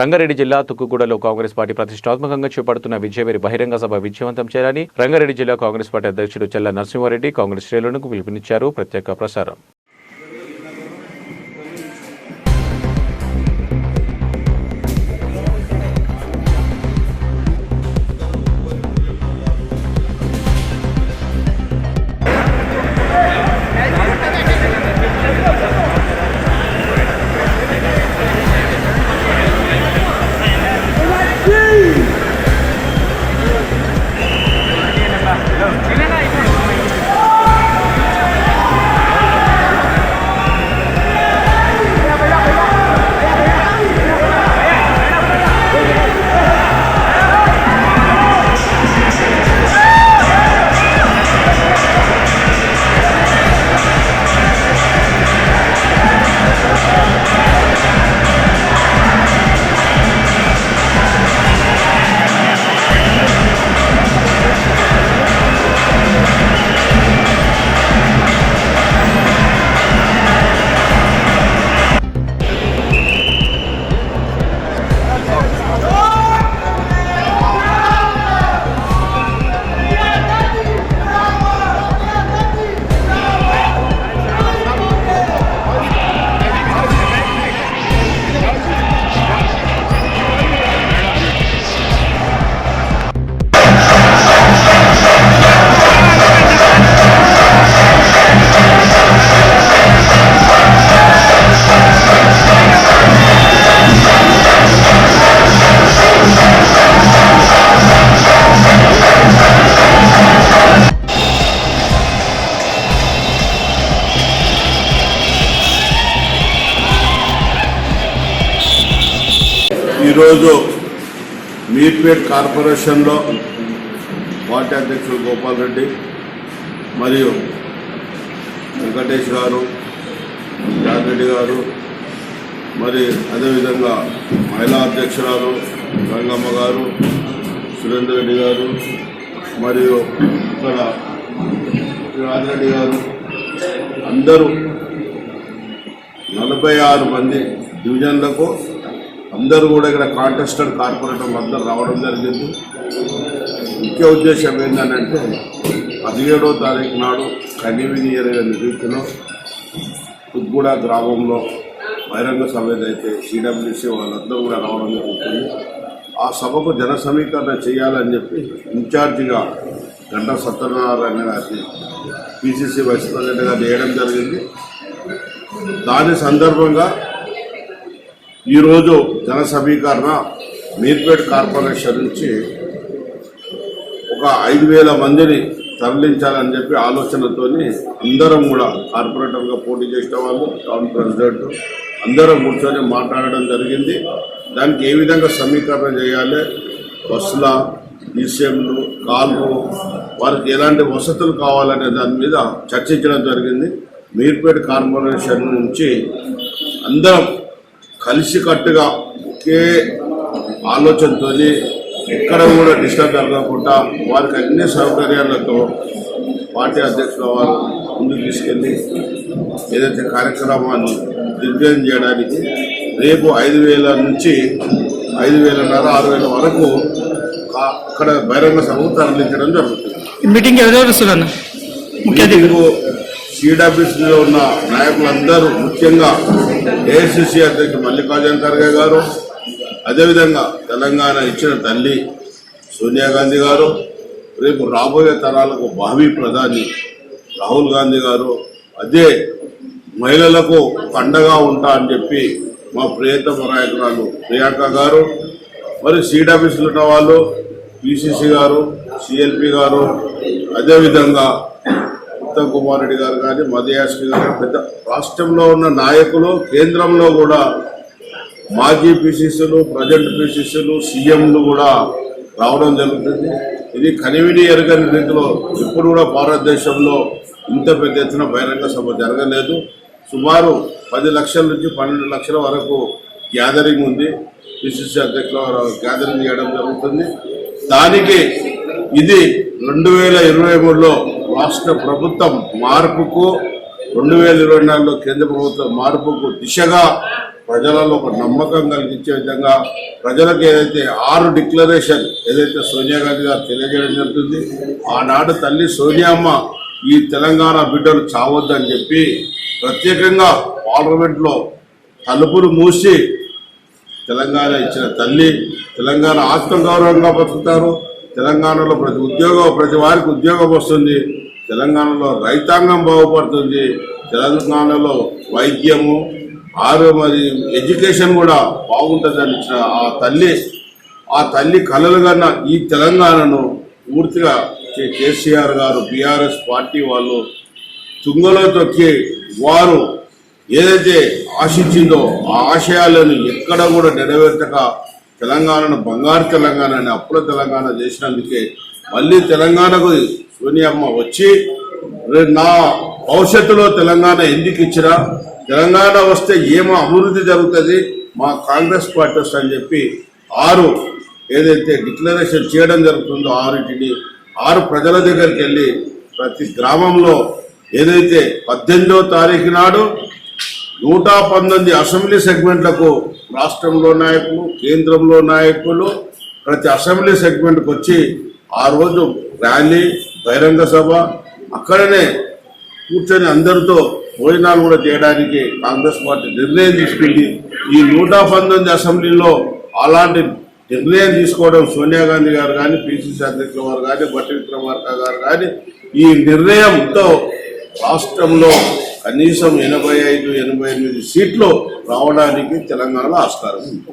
రంగారెడ్డి జిల్లా తుక్కుగూడలో కాంగ్రెస్ పార్టీ ప్రతిష్టాత్మకంగా చేపడుతున్న విజయవేరి బహిరంగ సభ విజయవంతం చేయాలని రంగారెడ్డి జిల్లా కాంగ్రెస్ పార్టీ అధ్యక్షుడు చెల్ల నరసింహారెడ్డి కాంగ్రెస్ శ్రేణులకు పిలుపునిచ్చారు. ప్రత్యేక ప్రసారం. ఈరోజు మీర్పేట్ కార్పొరేషన్లో పార్టీ అధ్యక్షుడు గోపాల్ రెడ్డి మరియు వెంకటేష్ గారు జాగ్రెడ్డి గారు మరి అదేవిధంగా మహిళా అధ్యక్షురాలు గంగమ్మ గారు సురేందర్ రెడ్డి గారు మరియు ఇక్కడ రాజిరెడ్డి గారు. అందరూ నలభై ఆరు మంది డివిజన్లకు అందరూ కూడా ఇక్కడ కాంటెస్టెడ్ కార్పొరేటర్లు అందరూ రావడం జరిగింది. ముఖ్య ఉద్దేశం ఏంటంటే పదిహేడో తారీఖు నాడు కనివిని ఎరగని రీతిలో తుగ్గూడ గ్రామంలో బహిరంగ సభ ఏదైతే సిడబ్ల్యూసీ వాళ్ళందరూ కూడా రావడం జరుగుతుంది. ఆ సభకు జన సమీకరణ చేయాలని చెప్పి ఇన్ఛార్జిగా గంట సత్యనారాయణ గారిని పిసిసి వైస్ ప్రెసిడెంట్గా చేయడం జరిగింది. దాని సందర్భంగా ఈరోజు జన సమీకరణ మీర్పేట్ కార్పొరేషన్ నుంచి ఒక ఐదు వేల మందిని తరలించాలని చెప్పి ఆలోచనతోని అందరం కూడా కార్పొరేటర్గా పోటీ చేసిన వాళ్ళు టౌన్ ప్రెసిడెంట్ అందరం కూర్చొని మాట్లాడడం జరిగింది. దానికి ఏ విధంగా సమీకరణ చేయాలి? బస్సుల ఈసీఎంలు కాళ్ళు వారికి ఎలాంటి వసతులు కావాలనే దాని మీద చర్చించడం జరిగింది. మీర్పేట్ కార్పొరేషన్ నుంచి అందరం కలిసికట్టుగా ఒకే ఆలోచనతో ఎక్కడ కూడా డిస్టర్బ్ జరగకుండా వారికి అన్ని సౌకర్యాలతో పార్టీ అధ్యక్షుల వారు ముందుకు తీసుకెళ్ళి ఏదైతే కార్యక్రమాన్ని దిగ్విజయం చేయడానికి రేపు ఐదు వేల నుంచి ఐదు వేలన్నర ఆరు వేల వరకు అక్కడ బహిరంగ సభకు తరలించడం జరుగుతుంది. ఈ మీటింగ్ ఎవరెవరు వస్తున్నారు? ముఖ్య సీడబ్ల్యూసీలో ఉన్న నాయకులందరూ ముఖ్యంగా ఏఐసిసి అధ్యక్షుడు మల్లికార్జున ఖర్గే గారు అదేవిధంగా తెలంగాణ ఇచ్చిన తల్లి సోనియా గాంధీ గారు రేపు రాబోయే తరాలకు భావి ప్రధాని రాహుల్ గాంధీ గారు అదే మహిళలకు పండగా ఉంటా అని చెప్పి మా ప్రియతమ నాయకురాలు ప్రియాంక గారు మరి సిడబ్ల్యూసీలో ఉన్న వాళ్ళు పిసిసి గారు సిఎల్పి గారు అదేవిధంగా ఉత్తమ్ కుమార్ రెడ్డి గారు కానీ మధుయాష్కి గారు పెద్ద రాష్ట్రంలో ఉన్న నాయకులు కేంద్రంలో కూడా మాజీ పీసీసీలు ప్రజెంట్ పీసీసీలు సీఎంలు కూడా రావడం జరుగుతుంది. ఇది కనివిని ఎరగని రీతిలో ఇప్పుడు కూడా భారతదేశంలో ఇంత పెద్ద ఎత్తున బహిరంగ సభ జరగలేదు. సుమారు పది లక్షల నుంచి పన్నెండు లక్షల వరకు గ్యాదరింగ్ ఉంది. పిసిసి అధ్యక్షుల గ్యాదరింగ్ చేయడం జరుగుతుంది. దానికి ఇది రెండు వేల ఇరవై మూడులో రాష్ట్ర ప్రభుత్వం మార్పుకు రెండు వేల ఇరవై నాలుగులో కేంద్ర ప్రభుత్వం మార్పుకు దిశగా ప్రజలలో ఒక నమ్మకం కలిగించే విధంగా ప్రజలకు ఏదైతే ఆరు డిక్లరేషన్ ఏదైతే సోనియా గాంధీ గారు తెలియజేయడం జరుగుతుంది ఆనాడు తల్లి సోనియామ్మ ఈ తెలంగాణ బిడ్డలు చావద్దని చెప్పి ప్రత్యేకంగా పార్లమెంట్లో తలుపులు మూసి తెలంగాణ ఇచ్చిన తల్లి తెలంగాణ ఆత్మగౌరవంగా బతుకుతారు తెలంగాణలో ప్రతి ఉద్యోగం ప్రతి వారికి ఉద్యోగం వస్తుంది. తెలంగాణలో రైతాంగం బాగుపడుతుంది. తెలంగాణలో వైద్యము ఆరో మరి ఎడ్యుకేషన్ కూడా బాగుంటుందని ఆ తల్లి ఆ తల్లి కలలు కన్నా ఈ తెలంగాణను పూర్తిగా కేసీఆర్ గారు బీఆర్ఎస్ పార్టీ వాళ్ళు తుంగలో తొక్కి వారు ఏదైతే ఆశించిందో ఆ ఆశయాలను ఎక్కడ కూడా నెరవేర్చక తెలంగాణను బంగారు తెలంగాణ అని అప్పుల తెలంగాణ చేసినందుకే మళ్ళీ తెలంగాణకు సోనియమ్మ వచ్చి నా భవిష్యత్తులో తెలంగాణ ఎందుకు ఇచ్చినా తెలంగాణ వస్తే ఏమో అభివృద్ధి జరుగుతుంది మా కాంగ్రెస్ పార్టీ వస్తా అని చెప్పి ఆరు ఏదైతే డిక్లరేషన్ చేయడం జరుగుతుందో ఆరింటిని ఆరు ప్రజల దగ్గరికి వెళ్ళి ప్రతి గ్రామంలో ఏదైతే పద్దెనిమిదో తారీఖు నాడు నూట పంతొమ్మిది అసెంబ్లీ సెగ్మెంట్లకు రాష్ట్రంలో నాయకులు కేంద్రంలో నాయకులు ప్రతి అసెంబ్లీ సెగ్మెంట్కి వచ్చి ఆ రోజు ర్యాలీ బహిరంగ సభ అక్కడనే కూర్చొని అందరితో భోజనాలు కూడా చేయడానికి కాంగ్రెస్ పార్టీ నిర్ణయం తీసుకుంది. ఈ నూట పంతొమ్మిది అసెంబ్లీలో అలాంటి నిర్ణయం తీసుకోవడం సోనియా గాంధీ గారు కానీ పిసిసి అధ్యక్షుల వారు కానీ బట్టి విక్రమార్క గారు కానీ ఈ నిర్ణయంతో రాష్ట్రంలో కనీసం ఎనభై ఐదు ఎనభై ఎనిమిది సీట్లు రావడానికి తెలంగాణలో ఆస్కారం ఉంది.